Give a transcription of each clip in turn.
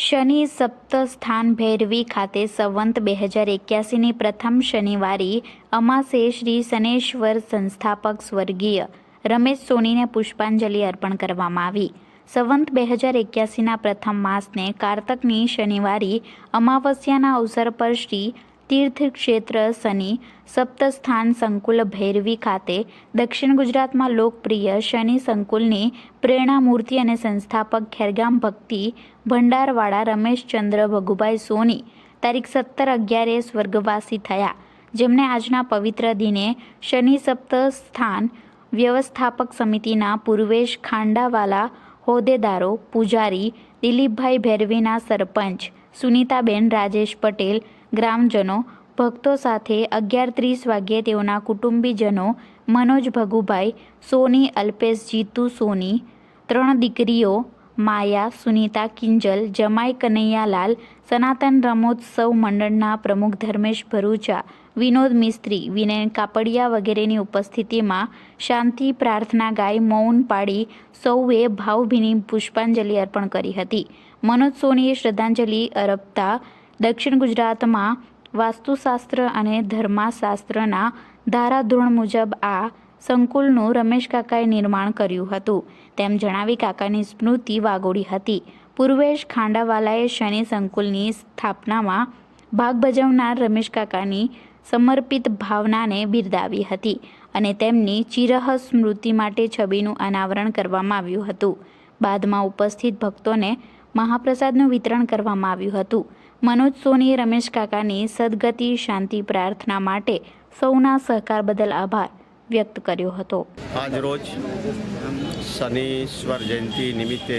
શનિ સપ્ત સ્થાન ભૈરવી ખાતે સંવંત બે હજાર એક્યાસીની પ્રથમ શનિવારી અમાસે શ્રી શનેશ્વર સંસ્થાપક સ્વર્ગીય રમેશ સોનીને પુષ્પાંજલિ અર્પણ કરવામાં આવી. સંવંત બે હજાર એક્યાસીના પ્રથમ માસને કારતકની શનિવારી અમાવસ્યાના અવસર પર શ્રી તીર્થક્ષેત્ર શનિ સપ્તસ્થાન સંકુલ ભૈરવી ખાતે દક્ષિણ ગુજરાતમાં લોકપ્રિય શનિ સંકુલની પ્રેરણામૂર્તિ અને સંસ્થાપક ખેરગામ ભક્તિ ભંડારવાળા રમેશચંદ્ર ભગુભાઈ સોની તારીખ સત્તર અગિયારે સ્વર્ગવાસી થયા. જેમને આજના પવિત્ર દિને શનિ સપ્તસ્થાન વ્યવસ્થાપક સમિતિના પૂર્વેશ ખાંડાવાલા હોદ્દેદારો, પૂજારી, દિલીપભાઈ ભૈરવીના સરપંચ સુનીતાબેન રાજેશ પટેલ, ગ્રામજનો, ભક્તો સાથે અગિયાર ત્રીસ વાગ્યે તેઓના કુટુંબીજનો મનોજ ભગુભાઈ, સોની, અલ્પેશ, જીતુ, સોની, ત્રણ દીકરીઓ, માયા, સુનીતા, કિંજલ, જમાઈ કનૈયાલાલ, સનાતન રમોત્સવ મંડળના પ્રમુખ ધર્મેશ ભરૂચા વિનોદ મિસ્ત્રી, વિનય કાપડિયા વગેરેની ઉપસ્થિતિમાં શાંતિ પ્રાર્થના ગાઈ મૌન પાડી સૌએ ભાવભીની પુષ્પાંજલિ અર્પણ કરી હતી. મનોજ સોનીએ શ્રદ્ધાંજલિ અર્પતા દક્ષિણ ગુજરાતમાં વાસ્તુશાસ્ત્ર અને ધર્માશાસ્ત્રના ધારાધોરણ મુજબ આ સંકુલનું રમેશ કાકાએ નિર્માણ કર્યું હતું. તેમ જણાવી કાકાની સ્મૃતિ વાગોડી હતી. પૂર્વેશ ખાંડાવાલાએ શનિ સંકુલની સ્થાપનામાં ભાગ ભજવનાર રમેશ કાકાની સમર્પિત ભાવનાને બિરદાવી હતી અને તેમની ચિરહ સ્મૃતિ માટે છબીનું અનાવરણ કરવામાં આવ્યું હતું. બાદમાં ઉપસ્થિત ભક્તોને મહાપ્રસાદનું વિતરણ કરવામાં આવ્યું હતું. મનોજ સોની, રમેશ કાકાની સદગતિ, શાંતિ પ્રાર્થના માટે સૌના સહકાર બદલ આભાર વ્યક્ત કર્યો હતો. આજ રોજ શનિશ્વર જયંતિ નિમિત્તે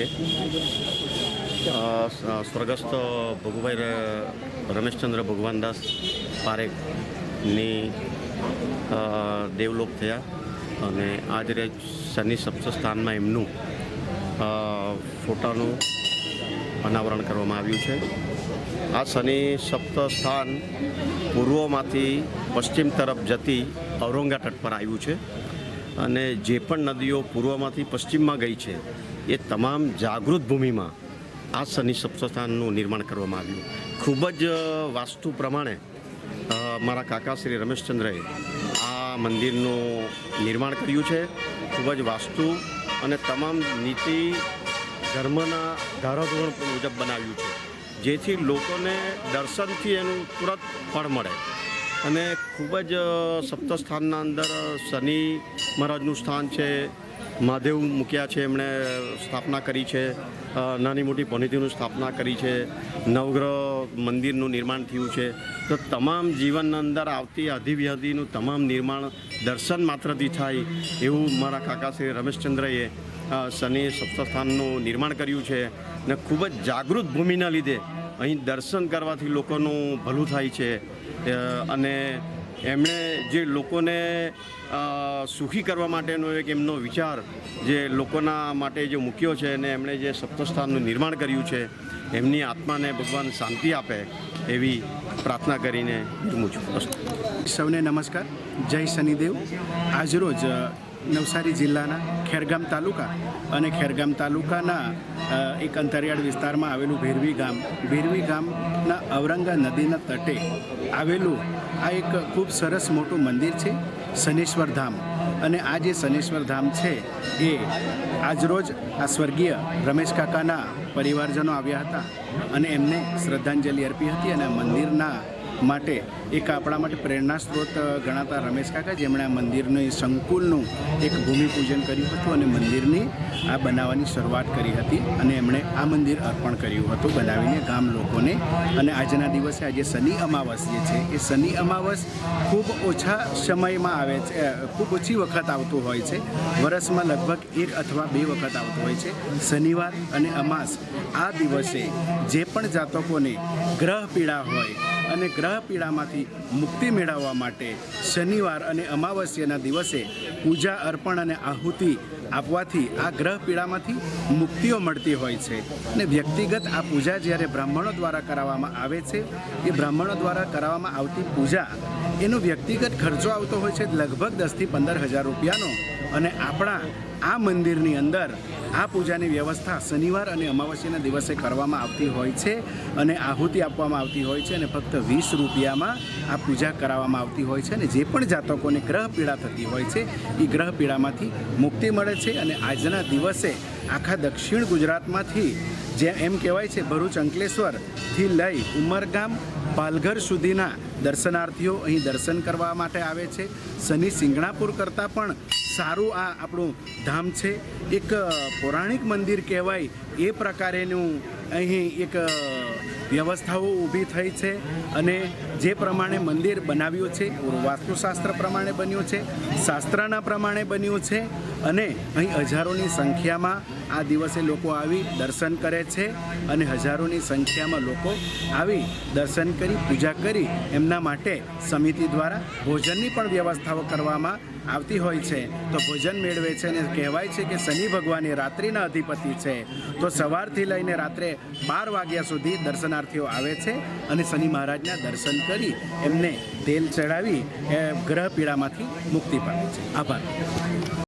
સ્વર્ગસ્થ ભગુભાઈ રમેશચંદ્ર ભગવાનદાસ પારેખની દેવલોક થયા અને આજ શનિ સપ્તસ્થાનમાં એમનું ફોટાનું અનાવરણ કરવામાં આવ્યું છે. આ શનિ સપ્ત સ્થાન પૂર્વમાંથી પશ્ચિમ તરફ જતી ઔરંગા તટ પર આવ્યું છે. અને જે પણ નદીઓ પૂર્વમાંથી પશ્ચિમમાં ગઈ છે, એ તમામ જાગૃત ભૂમિમાં આ શનિ સપ્તસ્થાનનું નિર્માણ કરવામાં આવ્યું. ખૂબ જ વાસ્તુ પ્રમાણે મારા કાકા શ્રી રમેશચંદ્રએ આ મંદિરનું નિર્માણ કર્યું છે. ખૂબ જ વાસ્તુ અને તમામ નીતિ, ધર્મના ધારાધોરણ મુજબ બનાવ્યું છે. જેથી લોકોને દર્શનથી એનું તુરંત ફળ મળે. અને ખૂબ જ સપ્તસ્થાનના અંદર શનિ મહારાજનું સ્થાન છે. મહાદેવ મૂક્યા છે, એમણે સ્થાપના કરી છે નાની મોટી પનિતીનું સ્થાપના કરી છે, નવગ્રહ મંદિરનું નિર્માણ થયું છે. તો તમામ જીવનના અંદર આવતી અધિવ્યાધિનું તમામ નિર્માણ દર્શન માત્રથી થાય એવું મારા કાકા શ્રી રમેશચંદ્રએ શનિ સપ્તસ્થાનનું નિર્માણ કર્યું છે ને ખૂબ જ જાગૃત ભૂમિના લીધે અહીં દર્શન કરવાથી લોકોનું ભલું થાય છે. અને એમણે જે લોકોને સુખી કરવા માટેનો એક એમનો વિચાર જે લોકોના માટે જે મૂક્યો છે અને એમણે જે સપ્તસ્થાનનું નિર્માણ કર્યું છે, એમની આત્માને ભગવાન શાંતિ આપે એવી પ્રાર્થના કરીને વિરમું છું. સૌને નમસ્કાર. જય શનિદેવ. આજરોજ નવસારી જિલ્લાના ખેરગામ તાલુકા અને ખેરગામ તાલુકાના એક અંતરિયાળ વિસ્તારમાં આવેલું ભેરવી ગામ, ભેરવી ગામના ઔરંગા નદીના તટે આવેલું આ એક ખૂબ સરસ મોટું મંદિર છે, શનેશ્વર ધામ. અને આ જે શનેશ્વર ધામ છે, એ આજરોજ આ સ્વર્ગીય રમેશ કાકાના પરિવારજનો આવ્યા હતા અને એમને શ્રદ્ધાંજલિ અર્પી હતી અને મંદિરના માટે એક આપણા માટે પ્રેરણા સ્ત્રોત ગણાતા રમેશ કાકા, જેમણે આ મંદિરને સંકુલનું એક ભૂમિપૂજન કર્યું હતું અને મંદિરની આ બનાવવાની શરૂઆત કરી હતી અને એમણે આ મંદિર અર્પણ કર્યું હતું, બનાવીને ગામ લોકોને. અને આજના દિવસે આજે શનિ અમાવસ જે છે. એ શનિ અમાવસ ખૂબ ઓછા સમયમાં આવે છે ખૂબ ઓછી વખત આવતું હોય છે. વર્ષમાં લગભગ એક અથવા બે વખત આવતું હોય છે. શનિવાર અને અમાસ આ દિવસે જે પણ જાતકોને ગ્રહ પીડા હોય અને ગ્રહ પીડામાંથી મુક્તિ મેળવવા માટે શનિવાર અને અમાવસ્યાના દિવસે પૂજા અર્પણ અને આહુતિ આપવાથી આ ગ્રહ પીડામાંથી મુક્તિઓ મળતી હોય છે. અને વ્યક્તિગત આ પૂજા જ્યારે બ્રાહ્મણો દ્વારા કરાવવામાં આવે છે, એ બ્રાહ્મણો દ્વારા કરાવવામાં આવતી પૂજા એનો વ્યક્તિગત ખર્ચો આવતો હોય છે લગભગ દસથી પંદર હજાર રૂપિયાનો અને આપણા આ મંદિરની અંદર આ પૂજાની વ્યવસ્થા શનિવાર અને અમાવસ્યાના દિવસે કરવામાં આવતી હોય છે અને આહુતિ આપવામાં આવતી હોય છે અને ફક્ત વીસ રૂપિયામાં આ પૂજા કરાવવામાં આવતી હોય છે અને જે પણ જાતકોને ગ્રહ પીડા થતી હોય છે, એ ગ્રહ પીડામાંથી મુક્તિ મળે છે અને આજના દિવસે આખા દક્ષિણ ગુજરાતમાંથી જે એમ કહેવાય છે ભરૂચ અંકલેશ્વરથી લઈ ઉમરગામ, પાલઘર સુધીના દર્શનાર્થીઓ અહીં દર્શન કરવા માટે આવે છે. શનિ સિંગણાપુર કરતાં પણ સારું આ આપણું ધામ છે. એક પૌરાણિક મંદિર કહેવાય એ પ્રકારેનું અહીં એક વ્યવસ્થાઓ ઊભી થઈ છે અને જે પ્રમાણે મંદિર બનાવ્યું છે, વાસ્તુશાસ્ત્ર પ્રમાણે બન્યું છે, શાસ્ત્રના પ્રમાણે બન્યું છે અને અહીં હજારોની સંખ્યામાં આ દિવસે લોકો આવી દર્શન કરે છે અને હજારોની સંખ્યામાં લોકો આવી દર્શન કરી, પૂજા કરી એમના માટે સમિતિ દ્વારા ભોજનની પણ વ્યવસ્થાઓ કરવામાં આવતી હોય છે. તો ભોજન મેળવે છે અને કહેવાય છે કે શનિ ભગવાન એ રાત્રિના અધિપતિ છે. તો સવારથી લઈને રાત્રે બાર વાગ્યા સુધી દર્શનાર્થીઓ આવે છે અને શનિ મહારાજના દર્શન કરી એમને તેલ ચડાવી ગ્રહ પીડામાંથી મુક્તિ પામે છે. આભાર.